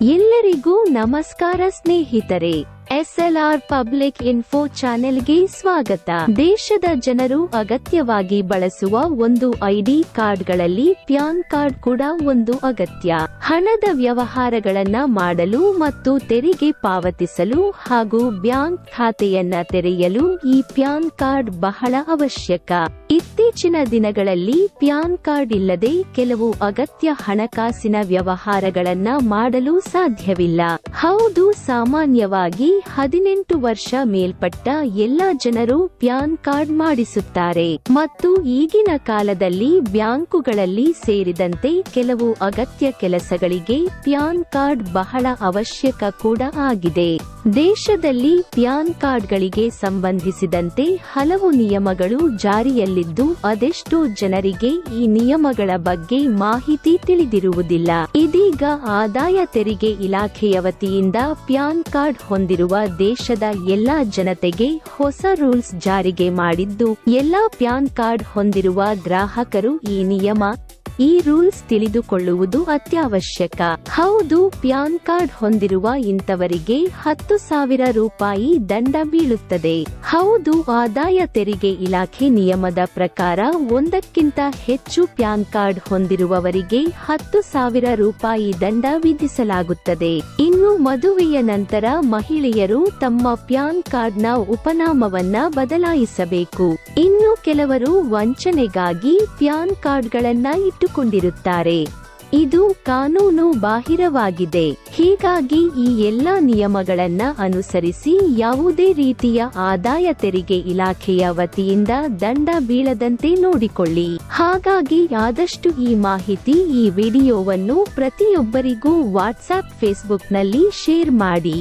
ಎಲ್ಲರಿಗೂ ನಮಸ್ಕಾರ ಸ್ನೇಹಿತರೆ, ಎಸ್ಎಲ್ಆರ್ ಪಬ್ಲಿಕ್ ಇನ್ಫೋ ಚಾನೆಲ್ಗೆ ಸ್ವಾಗತ. ದೇಶದ ಜನರು ಅಗತ್ಯವಾಗಿ ಬಳಸುವ ಒಂದು ಐಡಿ ಕಾರ್ಡ್ಗಳಲ್ಲಿ ಪ್ಯಾನ್ ಕಾರ್ಡ್ ಕೂಡ ಒಂದು ಅಗತ್ಯ. ಹಣದ ವ್ಯವಹಾರಗಳನ್ನ ಮಾಡಲು ಮತ್ತು ತೆರಿಗೆ ಪಾವತಿಸಲು ಹಾಗೂ ಬ್ಯಾಂಕ್ ಖಾತೆಯನ್ನ ತೆರೆಯಲು ಈ ಪ್ಯಾನ್ ಕಾರ್ಡ್ ಬಹಳ ಅವಶ್ಯಕ. ಇತ್ತೀಚಿನ ದಿನಗಳಲ್ಲಿ ಪ್ಯಾನ್ ಕಾರ್ಡ್ ಇಲ್ಲದೆ ಕೆಲವು ಅಗತ್ಯ ಹಣಕಾಸಿನ ವ್ಯವಹಾರಗಳನ್ನ ಮಾಡಲು ಸಾಧ್ಯವಿಲ್ಲ. ಹೌದು, ಸಾಮಾನ್ಯವಾಗಿ ಹದಿನೆಂಟು ವರ್ಷ ಮೇಲ್ಪಟ್ಟ ಎಲ್ಲ ಜನರು ಪ್ಯಾನ್ ಕಾರ್ಡ್ ಮಾಡಿಸುತ್ತಾರೆ. ಮತ್ತು ಈಗಿನ ಕಾಲದಲ್ಲಿ ಬ್ಯಾಂಕುಗಳಲ್ಲಿ ಸೇರಿದಂತೆ ಕೆಲವು ಅಗತ್ಯ ಕೆಲಸಗಳಿಗೆ ಪ್ಯಾನ್ ಕಾರ್ಡ್ ಬಹಳ ಅವಶ್ಯಕ ಕೂಡ ಆಗಿದೆ. ದೇಶದಲ್ಲಿ ಪ್ಯಾನ್ ಕಾರ್ಡ್ಗಳಿಗೆ ಸಂಬಂಧಿಸಿದಂತೆ ಹಲವು ನಿಯಮಗಳು ಜಾರಿಯಲ್ಲಿದ್ದು, ಅದೆಷ್ಟೋ ಜನರಿಗೆ ಈ ನಿಯಮಗಳ ಬಗ್ಗೆ ಮಾಹಿತಿ ತಿಳಿದಿರುವುದಿಲ್ಲ. ಇದೀಗ ಆದಾಯ ತೆರಿಗೆ ಇಲಾಖೆಯ ವತಿಯಿಂದ ಪ್ಯಾನ್ ಕಾರ್ಡ್ ಹೊಂದಿರುವ ದೇಶದ ಎಲ್ಲಾ ಜನತೆಗೆ ಹೊಸ ರೂಲ್ಸ್ ಜಾರಿಗೆ ಮಾಡಿದ್ದು, ಎಲ್ಲಾ ಪ್ಯಾನ್ ಕಾರ್ಡ್ ಹೊಂದಿರುವ ಗ್ರಾಹಕರು ಈ ನಿಯಮ ಈ ರೂಲ್ಸ್ ತಿಳಿದುಕೊಳ್ಳುವುದು ಅತ್ಯವಶ್ಯಕ. ಹೌದು, ಪ್ಯಾನ್ ಕಾರ್ಡ್ ಹೊಂದಿರುವ ಇಂಥವರಿಗೆ ಹತ್ತು ಸಾವಿರ ರೂಪಾಯಿ ದಂಡ ಬೀಳುತ್ತದೆ. ಹೌದು, ಆದಾಯ ತೆರಿಗೆ ಇಲಾಖೆ ನಿಯಮದ ಪ್ರಕಾರ ಒಂದಕ್ಕಿಂತ ಹೆಚ್ಚು ಪ್ಯಾನ್ ಕಾರ್ಡ್ ಹೊಂದಿರುವವರಿಗೆ ಹತ್ತು ಸಾವಿರ ರೂಪಾಯಿ ದಂಡ ವಿಧಿಸಲಾಗುತ್ತದೆ. ಇನ್ನು ಮದುವೆಯ ನಂತರ ಮಹಿಳೆಯರು ತಮ್ಮ ಪ್ಯಾನ್ ಕಾರ್ಡ್ನ ಉಪನಾಮವನ್ನ ಬದಲಾಯಿಸಬೇಕು. ಇನ್ನು ಕೆಲವರು ವಂಚನೆಗಾಗಿ ಪ್ಯಾನ್ ಕಾರ್ಡ್ಗಳನ್ನ ಇಟ್ಟುಕೊಂಡಿರುತ್ತಾರೆ ಇದು ಕಾನೂನು ಬಾಹಿರವಾಗಿದೆ. ಹೀಗಾಗಿ ಈ ಎಲ್ಲಾ ನಿಯಮಗಳನ್ನ ಅನುಸರಿಸಿ ಯಾವುದೇ ರೀತಿಯ ಆದಾಯ ತೆರಿಗೆ ಇಲಾಖೆಯ ವತಿಯಿಂದ ದಂಡ ಬೀಳದಂತೆ ನೋಡಿಕೊಳ್ಳಿ. ಹಾಗಾಗಿ ಆದಷ್ಟು ಈ ಮಾಹಿತಿ ಈ ವಿಡಿಯೋವನ್ನು ಪ್ರತಿಯೊಬ್ಬರಿಗೂ ವಾಟ್ಸ್ಆಪ್ ಫೇಸ್ಬುಕ್ನಲ್ಲಿ ಶೇರ್ ಮಾಡಿ.